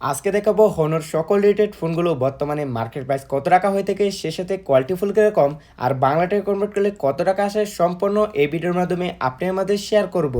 আজকে দেখাবো হোনোর সকল রেটেড ফোনগুলো বর্তমানে মার্কেট প্রাইস কত টাকা হয়ে থাকে, সে সাথে কোয়ালিটি ফুল কীরকম আর বাংলাটায় কনভার্ট করলে কত টাকা আসে, সম্পূর্ণ এই ভিডিওর মাধ্যমে আপনি আমাদের শেয়ার করব।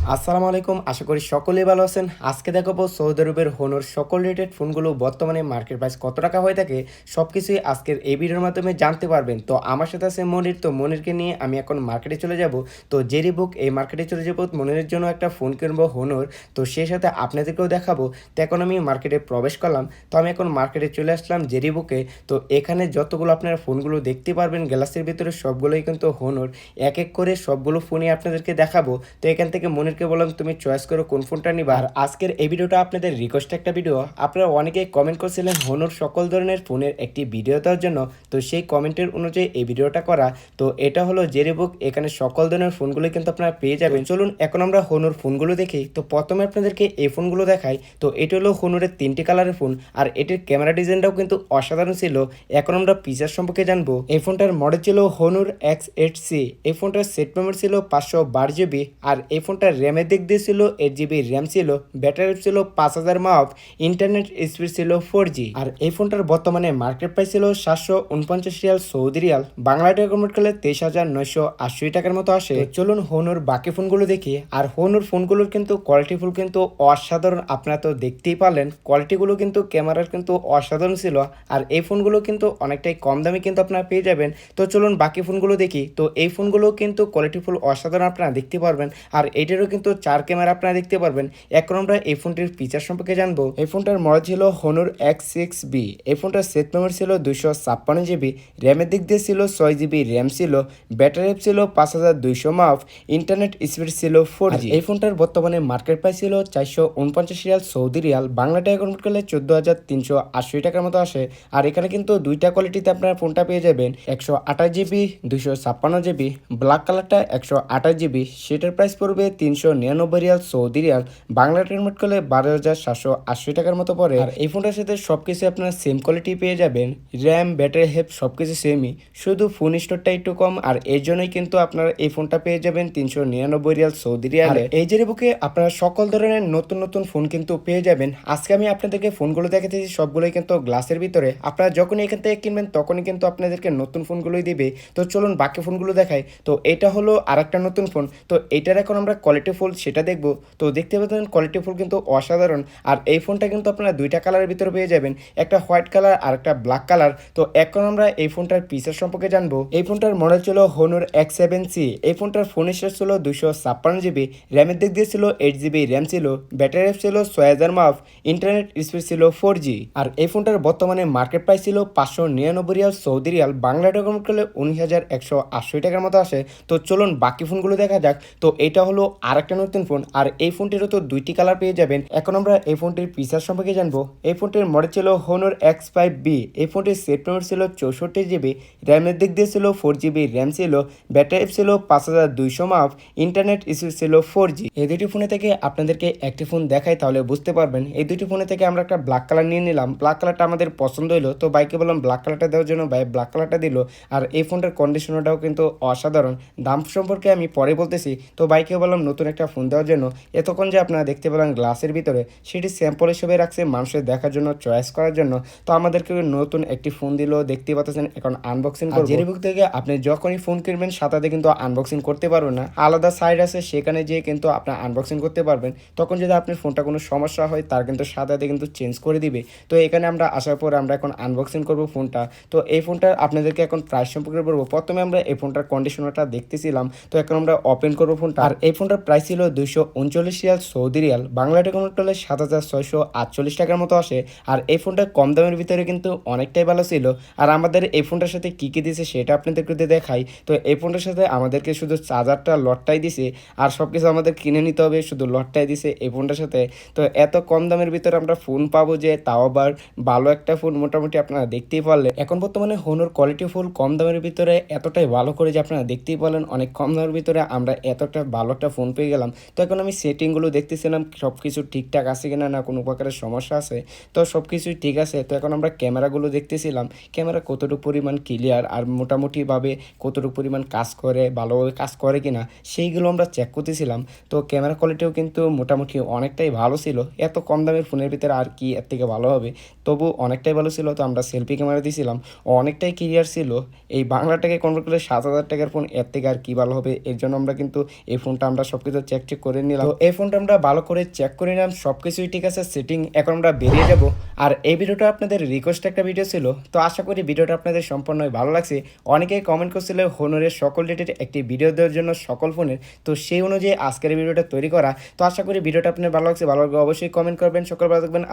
আসসালামু আলাইকুম, আশা করি সকলেই ভালো আছেন। আজকে দেখাবো সৌদি আরবের হোনর সকল রেটেড ফোনগুলো বর্তমানে মার্কেট প্রাইস কত টাকা হয়ে থাকে সব কিছুই আজকের এই ভিডিওর মাধ্যমে জানতে পারবেন। তো আমার সাথে আছে মনির, তো মনিরকে নিয়ে আমি এখন মার্কেটে চলে যাব। তো জেরি বুক, এই মার্কেটে চলে যাব। মনিরের জন্য একটা ফোন কিনবো হোনর। তো সেই সাথে আপনাদেরকেও দেখাবো। তো এখন আমি মার্কেটে প্রবেশ করলাম। তো আমি এখন মার্কেটে চলে আসলাম জেরি বুকে। তো এখানে যতগুলো আপনারা ফোনগুলো দেখতে পারবেন গ্লাসের ভিতরে সবগুলোই কিন্তু হোনর। এক এক করে সবগুলো ফোনই আপনাদেরকে দেখাবো। তো এখান থেকে মনিরকে বললাম তুমি চয়েস করো কোন ফোনটা নিবা। আর আজকের এই ভিডিওটা আপনাদের রিকোয়েস্ট একটা ভিডিও আপনারা অনেকেই কমেন্ট করছিলেন হোনর সকল ধরনের ফোনের একটি ভিডিও দেওয়ার জন্য। তো সেই কমেন্টের অনুযায়ী এই ভিডিওটা করা। তো এটা হলো জেরি বুক এখানে সকল ধরনের ফোনগুলো কিন্তু আপনারা পেয়ে যাবেন। চলুন এখন আমরা হোনর ফোনগুলো দেখি। তো প্রথমে আপনাদেরকে এই ফোনগুলো দেখাই। তো এটা হলো হোনরের তিনটি কালারের ফোন আর এটির ক্যামেরা ডিজাইনটাও কিন্তু অসাধারণ ছিল। এখন আমরা ফিচার সম্পর্কে জানব। এই ফোনটার মডেল ছিল হোনুর এক্স এইট সি এই ফোনটার সেট মেমোরি ছিল পাঁচশো বারো জিবি আর এই ফোনটার র্যামের দিক দিয়ে ছিল এইট জিবি র্যাম ছিল, ব্যাটারি ছিল, পাঁচ হাজার মাফ ইন্টারনেট স্পিড ছিল ফোর জি আর এই ফোনটার বর্তমানে মার্কেট প্রাইস ছিল সাতশো উনপঞ্চাশ রিয়াল সৌদি রিয়াল। বাংলা টাকা কনভার্ট করলে তেইশ হাজার নয়শো আশি টাকার মতো আসে। চলুন হোনুর বাকি ফোনগুলো দেখি। আর হোনুর ফোনগুলোর কিন্তু কোয়ালিটি ফুল কিন্তু অসাধারণ। আপনারা তো দেখতেই পারলেন কোয়ালিটিগুলো কিন্তু ক্যামেরার কিন্তু অসাধারণ ছিল। আর এই ফোনগুলো কিন্তু অনেকটাই কম দামে কিন্তু আপনারা পেয়ে যাবেন। তো চলুন বাকি ফোনগুলো দেখি। তো এই ফোনগুলো কিন্তু কোয়ালিটি ফুল অসাধারণ আপনারা দেখতে পারবেন। আর এটারও কিন্তু চার ক্যামেরা আপনারা দেখতে পারবেন। এখন আমরা এই ফোনটির ফিচার সম্পর্কে জানব। এই ফোনটার মডেল ছিল হনুর এক্স সিক্স বি এই ফোনটার সেট মেমোরি ছিল দুইশো ছাপ্পান্ন জিবি। র্যামের দিক দিয়ে ছিল ছয় জিবি র্যাম ছিল ব্যাটারি ছিল পাঁচ হাজার দুইশো মাফ ইন্টারনেট স্পিড ছিল ফোর জি এই ফোনটার বর্তমানে মার্কেট প্রাইস ছিল চারশো উনপঞ্চাশ রিয়াল সৌদি রিয়াল। বাংলা টাকা কনভার্ট করলে চোদ্দ হাজার তিনশো আশি টাকার মতো আসে। আর এখানে কিন্তু দুইটা কোয়ালিটিতে আপনারা ফোনটা পেয়ে যাবেন। একশো আঠাশ জিবি, দুইশো ছাপ্পান্ন জিবি ব্ল্যাক কালারটা একশো আঠাশ জিবি। সেটার প্রাইস পড়বে তিনশো নিরানব্বই Real Saudi Real Bangla convert করলে বারো হাজার সাতশো আশি টাকার মতো পড়ে। আর এই ফোনটার সাথে সব কিছু আপনারা সেম কোয়ালিটি পেয়ে যাবেন। র্যাম ব্যাটারি হেপ সব কিছু সেমই শুধু ফোন স্টোরটা একটু কম আর এই জন্যই কিন্তু আপনারা এই ফোনটা পেয়ে যাবেন তিনশো নিরানব্বই রিয়াল সৌদি রিয়াল। এই যে বুকে আপনারা সকল ধরনের নতুন নতুন ফোন কিন্তু পেয়ে যাবেন। আজকে আমি আপনাদেরকে ফোনগুলো দেখাতেছি সবগুলোই কিন্তু গ্লাসের ভিতরে। আপনারা যখনই এখান থেকে কিনবেন তখনই কিন্তু আপনাদেরকে নতুন ফোনগুলোই দিবে। তো চলুন বাকি ফোনগুলো দেখাই। তো এটা হলো আরেকটা নতুন ফোন তো এটার এখন আমরা কোয়ালিটি ফুল সেটা দেখব। তো দেখতে পাচ্ছেন কোয়ালিটি ফুল কিন্তু অসাধারণ। আর এই ফোনটা কিন্তু আপনারা দুইটা কালারের ভিতরে পেয়ে যাবেন। একটা হোয়াইট কালার আর একটা ব্ল্যাক কালার তো এখন আমরা এই ফোনটার পিসের সম্পর্কে জানব। এই ফোনটার মডেল ছিল হোনোর এক্স সেভেন সি এই ফোনটার ফোন স্টোরেজ ছিল দুশো ছাপ্পান্ন জিবি র্যামের দিক দিয়ে ছিল এইট জিবি র্যাম ছিল। ব্যাটারি ছিল ছয় হাজার মাফ ইন্টারনেট স্পিড ছিল ফোর জি আর এই ফোনটার বর্তমানে মার্কেট প্রাইস ছিল পাঁচশো নিরানব্বই রিয়াল সৌদি রিয়াল। বাংলা টাকা করলে উনিশ হাজার একশো আশি টাকার মতো আসে। তো চলুন বাকি ফোনগুলো দেখা যাক। তো এটা হলো আরেকটা নতুন ফোন আর এই ফোনটিরও তো দুইটি কালার পেয়ে যাবেন। এখন আমরা এই ফোনটির ফিচার সম্পর্কে জানব। এই ফোনটির মডেল ছিল হোনোর এক্স ফাইভ বি এই ফোনটির সেট মেমোরি ছিল চৌষট্টি জিবি র্যামের দিক দিয়ে ছিল ফোর জিবি র্যাম ছিল ব্যাটারি ছিল পাঁচ হাজার দুইশো মাফ ইন্টারনেট স্পিড ছিল ফোর জি এই দুটি ফোনে থেকে আপনাদেরকে একটি ফোন দেখাই, তাহলে বুঝতে পারবেন। এই দুটি ফোনে থেকে আমরা একটা ব্ল্যাক কালার নিয়ে নিলাম। ব্ল্যাক কালারটা আমাদের পছন্দ হলো তো বাইকে বললাম ব্ল্যাক কালারটা দেওয়ার জন্য ভাই ব্ল্যাক কালারটা দিল, আর এই ফোনটার কন্ডিশনটাও কিন্তু অসাধারণ। দাম সম্পর্কে আমি পরে বলতেছি, তো বাইকে বললাম নতুন একটা ফোন দেওয়ার জন্য এতক্ষণ যে আপনারা দেখতে পেলাম গ্লাসের ভিতরে সেটি স্যাম্পল হিসেবে রাখছে মানুষের দেখার জন্য চয়েস করার জন্য। তো আমাদেরকে নতুন একটি ফোন দিল দেখতে পাচ্ছেন এখন আনবক্সিং করব। জেরিবুক থেকে আপনি যখনই ফোন কিনবেন সাথে কিন্তু আনবক্সিং করতে পারবেন না। আলাদা সাইড আছে সেখানে যেয়ে কিন্তু আপনার আনবক্সিং করতে পারবেন। তখন যদি আপনার ফোনটা কোনো সমস্যা হয় তার কিন্তু সাথে কিন্তু চেঞ্জ করে দিবে। তো এখানে আমরা আসার পর আমরা এখন আনবক্সিং করব ফোনটা তো এই ফোনটা আপনাদেরকে এখন প্রাইস সম্পর্কে বলব। প্রথমে আমরা এই ফোনটার কন্ডিশনারটা দেখতেছিলাম। তো এখন আমরা ওপেন করব ফোনটা আর এই ফোনটার প্রাইস ছিল দুইশো উনচল্লিশ রিয়াল সৌদি রিয়াল, বাংলা টাকা করলে সাত হাজার ছয়শো আটচল্লিশ টাকার মতো আসে, আর এই ফোনটা কম দামের ভিতরে কিন্তু অনেকটাই ভালো ছিল। আর আমাদের এই ফোনটার সাথে কী কী দিয়েছে সেটা আপনাদেরকে দেখাই। তো এই ফোনটার সাথে আমাদেরকে শুধু চার্জারটা, লটটাই দিছে আর সব কিছু আমাদের কিনে নিতে হবে, শুধু লটটাই দিছে এই ফোনটার সাথে। তো এত কম দামের ভিতরে আমরা ফোন পাবো যে, তাও আবার ভালো একটা ফোন মোটামুটি আপনারা দেখতেই পারলেন। এখন বর্তমানে হোনোর কোয়ালিটি ফুল কম দামের ভিতরে এতটাই ভালো করে যে আপনারা দেখতেই পারলেন, অনেক কম দামের ভিতরে আমরা এতটা ভালো একটা ফোন পেয়ে গেলাম। তো এখন আমি সেটিংগুলো দেখতেছিলাম সব কিছু ঠিকঠাক আছে কিনা না কোনো প্রকারের সমস্যা আছে, তো সব কিছুই ঠিক আছে। তো এখন আমরা ক্যামেরাগুলো দেখতেছিলাম ক্যামেরা কতটুকু পরিমাণ ক্লিয়ার আর মোটামুটিভাবে কতটুকু পরিমাণ কাজ করে, ভালোভাবে কাজ করে কিনা, সেইগুলো আমরা চেক করতেছিলাম। তো ক্যামেরা কোয়ালিটিও কিন্তু মোটামুটি অনেকটাই ভালো ছিল। এত কম দামের ফোনের ভিতরে আর কি এর থেকে ভালো হবে? তবু অনেকটাই ভালো ছিল, তো আমরা সেলফি ক্যামেরা দিয়েছিলাম অনেকটাই ক্লিয়ার ছিল। এই বাংলা টাকায় কনভার্ট করলে সাত হাজার টাকার ফোন এর থেকে আর কি ভালো হবে? এর জন্য আমরা কিন্তু এই ফোনটা আমরা সব কিছু চেক চেক করে নিলাম। তো এই ফোনটা আমরা ভালো করে চেক করে নিলাম সব কিছুই ঠিক আছে সেটিং এখন আমরা বেরিয়ে যাব। আর এই ভিডিওটা আপনাদের রিকোয়েস্ট একটা ভিডিও ছিল, তো আশা করি ভিডিওটা আপনাদের সম্পূর্ণ ভালো লাগছে। অনেকেই কমেন্ট করছিল হোনরের সকল ডেটের একটি ভিডিও দেওয়ার জন্য সকল ফোনের তো সেই অনুযায়ী আজকের ভিডিওটা তৈরি করা। তো আশা করি ভিডিওটা আপনার ভালো লাগছে, ভালো লাগবে অবশ্যই কমেন্ট করবেন, সকল ভালো থাকবেন